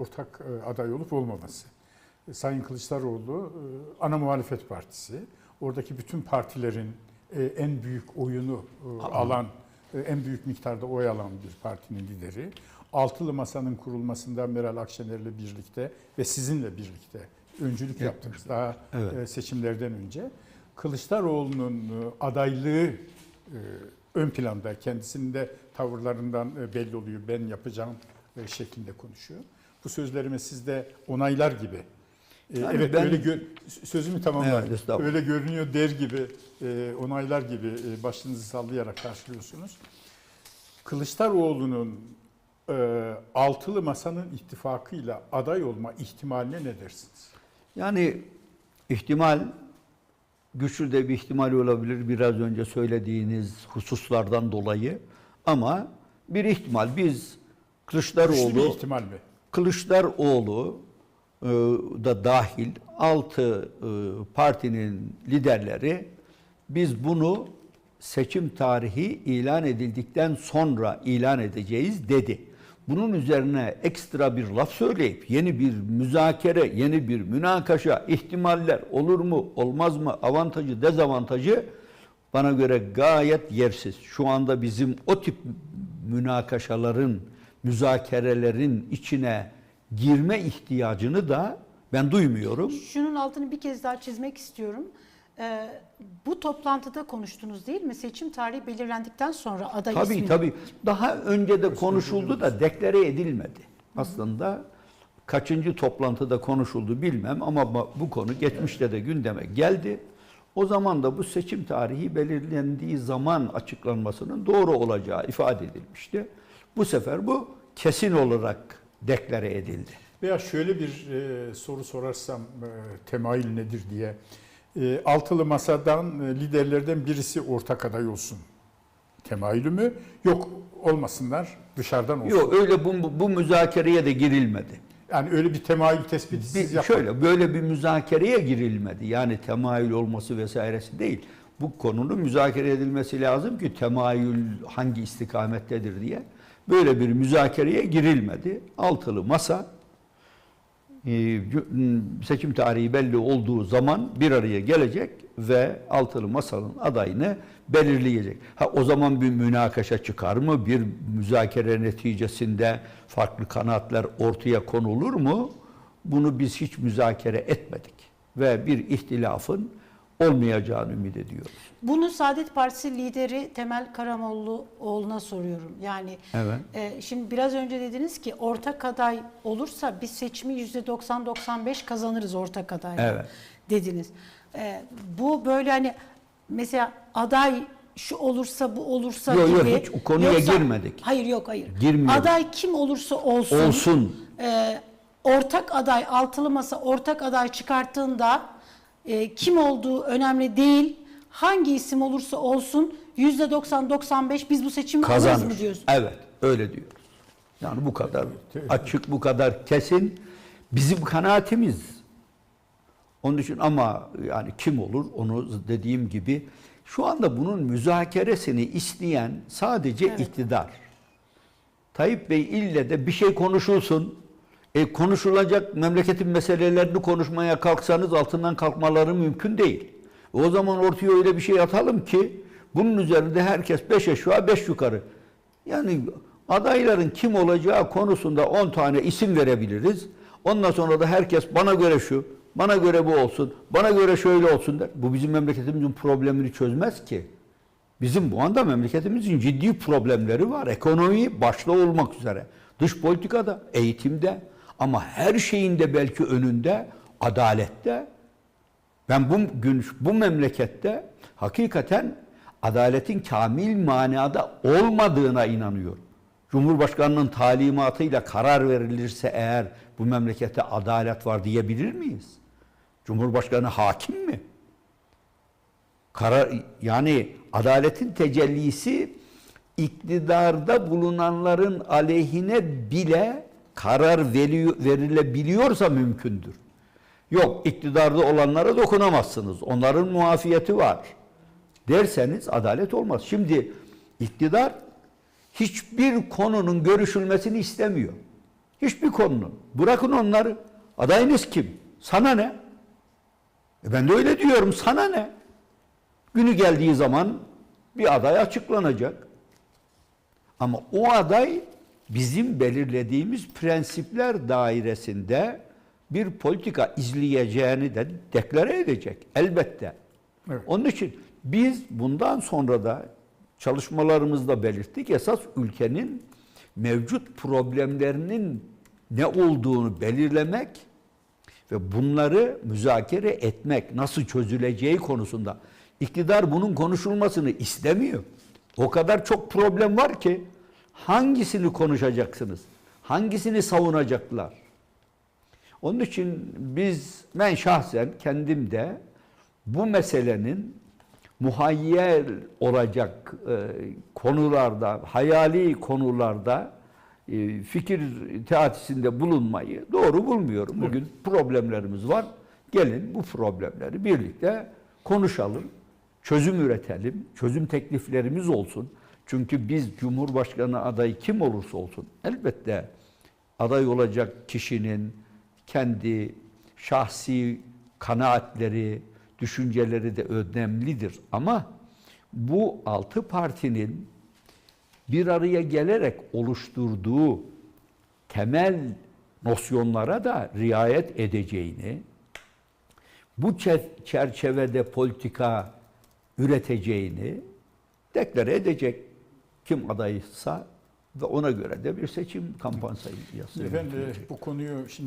ortak e, aday olup olmaması. E, Sayın Kılıçdaroğlu e, ana muhalefet partisi. Oradaki bütün partilerin en büyük oyunu alan, en büyük miktarda oy alan bir partinin lideri. Altılı Masa'nın kurulmasında Meral Akşener'le birlikte ve sizinle birlikte öncülük yaptınız daha Evet. seçimlerden önce. Kılıçdaroğlu'nun adaylığı ön planda, kendisinin de tavırlarından belli oluyor. Ben yapacağım şeklinde konuşuyor. Bu sözlerime siz de onaylar gibi. e, Yani evet ben- öyle gö- sözümü tamamlayayım. Evet, öyle görünüyor der gibi, e, onaylar gibi e, başınızı sallayarak karşılıyorsunuz. Kılıçdaroğlu'nun e, altılı masanın ittifakıyla aday olma ihtimaline ne dersiniz? Yani ihtimal güçlü de bir ihtimal olabilir biraz önce söylediğiniz hususlardan dolayı ama bir ihtimal biz Güçlü bir Kılıçdaroğlu ihtimal mi? Kılıçdaroğlu e, da dahil altı e, partinin liderleri biz bunu seçim tarihi ilan edildikten sonra ilan edeceğiz dedi. Bunun üzerine ekstra bir laf söyleyip yeni bir müzakere, yeni bir münakaşa, ihtimaller olur mu, olmaz mı, avantajı, dezavantajı bana göre gayet yersiz. Şu anda bizim o tip münakaşaların, müzakerelerin içine girme ihtiyacını da ben duymuyorum. Şunun altını bir kez daha çizmek istiyorum. Ee, bu toplantıda konuştunuz değil mi? Seçim tarihi belirlendikten sonra aday Tabii ismini. tabii. Daha önce de konuşuldu da deklare edilmedi. Aslında kaçıncı toplantıda konuşuldu bilmem ama bu konu geçmişte de gündeme geldi. O zaman da bu seçim tarihi belirlendiği zaman açıklanmasının doğru olacağı ifade edilmişti. Bu sefer bu kesin olarak deklare edildi. Veya şöyle bir e, soru sorarsam e, temayül nedir diye. E, altılı masadan e, liderlerden birisi ortak aday olsun. Temayülü mü? Yok olmasınlar dışarıdan olsun. Yok öyle bu, bu müzakereye de girilmedi. Yani öyle bir temayül tespiti siz yapın. şöyle böyle bir müzakereye girilmedi. Yani temayül olması vesairesi değil. Bu konunun müzakere edilmesi lazım ki temayül hangi istikamettedir diye. Böyle bir müzakereye girilmedi. Altılı masa e, seçim tarihi belli olduğu zaman bir araya gelecek ve altılı masanın adayını belirleyecek. Ha o zaman bir münakaşa çıkar mı? Bir müzakere neticesinde farklı kanaatler ortaya konulur mu? Bunu biz hiç müzakere etmedik ve bir ihtilafın olmayacağını ümit ediyoruz. Bunu Saadet Partisi lideri Temel Karamollaoğlu'na soruyorum. Yani Evet. e, şimdi biraz önce dediniz ki ortak aday olursa biz seçimi %90-95 kazanırız ortak adayla Evet. dediniz. E, bu böyle hani mesela aday şu olursa bu olursa Yok, yok, gibi. hiç o konuya girmedik. Hayır yok hayır. Girmiyoruz. Aday kim olursa olsun. Olsun. e, ortak aday altılı masa ortak aday çıkarttığında e, kim olduğu önemli değil. Hangi isim olursa olsun %90-95 biz bu seçimi alırız Kazanır. mı diyorsun? Evet, öyle diyoruz. Yani bu kadar açık, bu kadar kesin bizim kanaatimiz. Onun için ama yani kim olur onu dediğim gibi şu anda bunun müzakeresini isteyen sadece iktidar. Tayyip Bey ille de bir şey konuşulsun. E, konuşulacak memleketin meselelerini konuşmaya kalksanız altından kalkmaları mümkün değil. O zaman ortaya öyle bir şey atalım ki bunun üzerinde herkes beş aşağı beş yukarı. Yani adayların kim olacağı konusunda 10 tane isim verebiliriz. Ondan sonra da herkes bana göre şu, bana göre bu olsun, bana göre şöyle olsun der. Bu bizim memleketimizin problemini çözmez ki. Bizim bu anda memleketimizin ciddi problemleri var. Ekonomi başta olmak üzere. Dış politikada, eğitimde ama her şeyinde belki önünde adalette. Ben bu gün bu memlekette hakikaten adaletin kamil manada olmadığına inanıyorum. Cumhurbaşkanının talimatıyla karar verilirse eğer bu memlekette adalet var diyebilir miyiz? Cumhurbaşkanı hakim mi? Karar yani adaletin tecellisi iktidarda bulunanların aleyhine bile karar verilebiliyorsa mümkündür. Yok iktidarda olanlara dokunamazsınız. Onların muafiyeti var. Derseniz adalet olmaz. Şimdi iktidar hiçbir konunun görüşülmesini istemiyor. Hiçbir konunun. Bırakın onları. Adayınız kim? Sana ne? E ben de öyle diyorum. Sana ne? Günü geldiği zaman bir aday açıklanacak. Ama o aday bizim belirlediğimiz prensipler dairesinde bir politika izleyeceğini de deklare edecek elbette. Evet. Onun için biz bundan sonra da çalışmalarımızda belirttik esas ülkenin mevcut problemlerinin ne olduğunu belirlemek ve bunları müzakere etmek, nasıl çözüleceği konusunda iktidar bunun konuşulmasını istemiyor. O kadar çok problem var ki hangisini konuşacaksınız? Hangisini savunacaklar? Onun için biz ben şahsen kendim de bu meselenin muhayyer olacak e, konularda, hayali konularda e, fikir teatisinde bulunmayı doğru bulmuyorum. Bugün problemlerimiz var. Gelin bu problemleri birlikte konuşalım, çözüm üretelim, çözüm tekliflerimiz olsun. Çünkü biz Cumhurbaşkanı adayı kim olursa olsun elbette aday olacak kişinin kendi şahsi kanaatleri, düşünceleri de önemlidir. Ama bu altı partinin bir araya gelerek oluşturduğu temel nosyonlara da riayet edeceğini, bu çer- çerçevede politika üreteceğini deklare edecek kim adaysa ve ona göre de bir seçim kampanyası Ben de bu konuyu şimdi